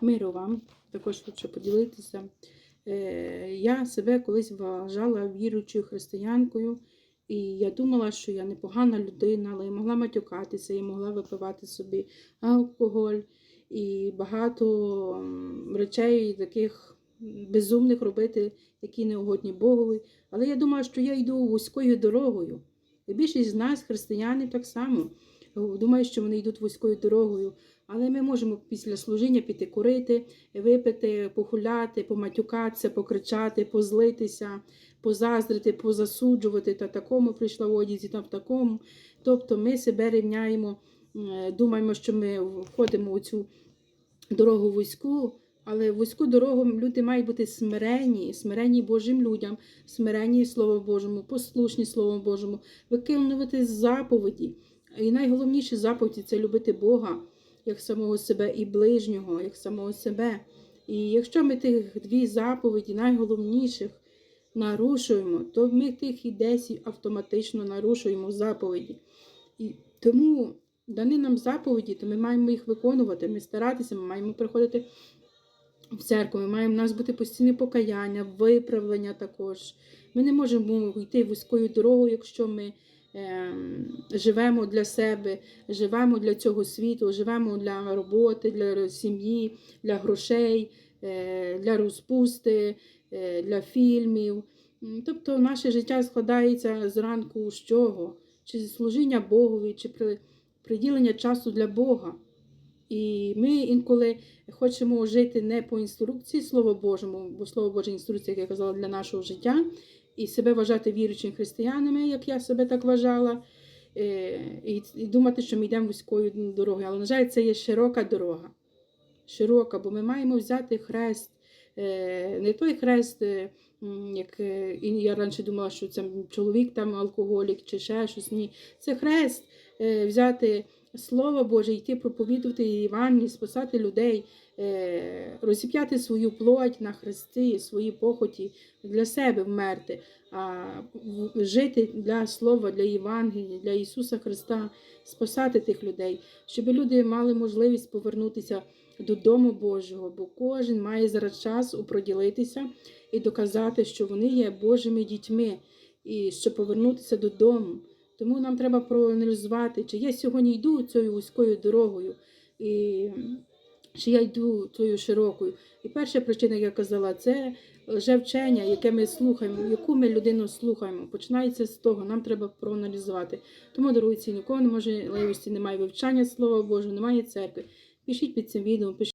Миру вам, також хочу поділитися. Е, Я себе колись вважала віруючою християнкою, і я думала, що я непогана людина, але я могла матюкатися, я могла випивати собі алкоголь і багато речей таких безумних робити, які неугодні Богові. Але я думала, що я йду вузькою дорогою. І більшість з нас, християни, так само думають, що вони йдуть вузькою дорогою. Але ми можемо після служіння піти курити, випити, похуляти, поматюкатися, покричати, позлитися, позаздрити, позасуджувати, та такому прийшла в одязі, та в такому. Тобто ми себе рівняємо, думаємо, що ми входимо у цю дорогу вузьку, але вузьку дорогу люди мають бути смиренні, смиренні Божим людям, смиренні Слову Божому, послушні Слову Божому, виконувати заповіді. І найголовніші заповіді це любити Бога як самого себе і ближнього, як самого себе. І якщо ми тих дві заповіді, найголовніших, нарушуємо, то ми тих і десять автоматично нарушуємо заповіді. І тому дані нам заповіді, то ми маємо їх виконувати, ми старатися, ми маємо приходити в церкву, ми маємо в нас бути постійне покаяння, виправлення також. Ми не можемо йти вузькою дорогою, якщо ми живемо для себе, живемо для цього світу, живемо для роботи, для сім'ї, для грошей, е, для розпусти, е, для фільмів. Тобто наше життя складається зранку з чого? Чи служіння Богові, чи при- приділення часу для Бога. І ми інколи хочемо жити не по інструкції Слова Божому, бо Слово Боже інструкція, як я казала, для нашого життя, і себе вважати віруючими християнами, як я себе так вважала, е, і, думати, що ми йдемо вузькою дорогою. Але, на жаль, це є широка дорога. Широка, бо ми маємо взяти хрест, е, не той хрест, е, як я раніше думала, що це чоловік там алкоголік чи ще щось. Ні. Це хрест взяти Слово Боже, йти проповідувати Євангелії, спасати людей, е, розіп'яти свою плоть на хресті, свої похоті для себе вмерти, а жити для Слова, для Євангелія, для Ісуса Христа, спасати тих людей, щоб люди мали можливість повернутися додому Божого, бо кожен має зараз час упроділитися і доказати, що вони є Божими дітьми, і щоб повернутися додому. Тому нам треба проаналізувати, чи я сьогодні йду цією вузькою дорогою, і чи я йду тою широкою. І перша причина, як я казала, це лжевчення, яке ми слухаємо, яку ми людину слухаємо. Починається з того, нам треба проаналізувати. Тому, дорогі ці, нікого не можливості, немає вивчання Слова Божого, немає церкви. Пишіть під цим відео, пишіть.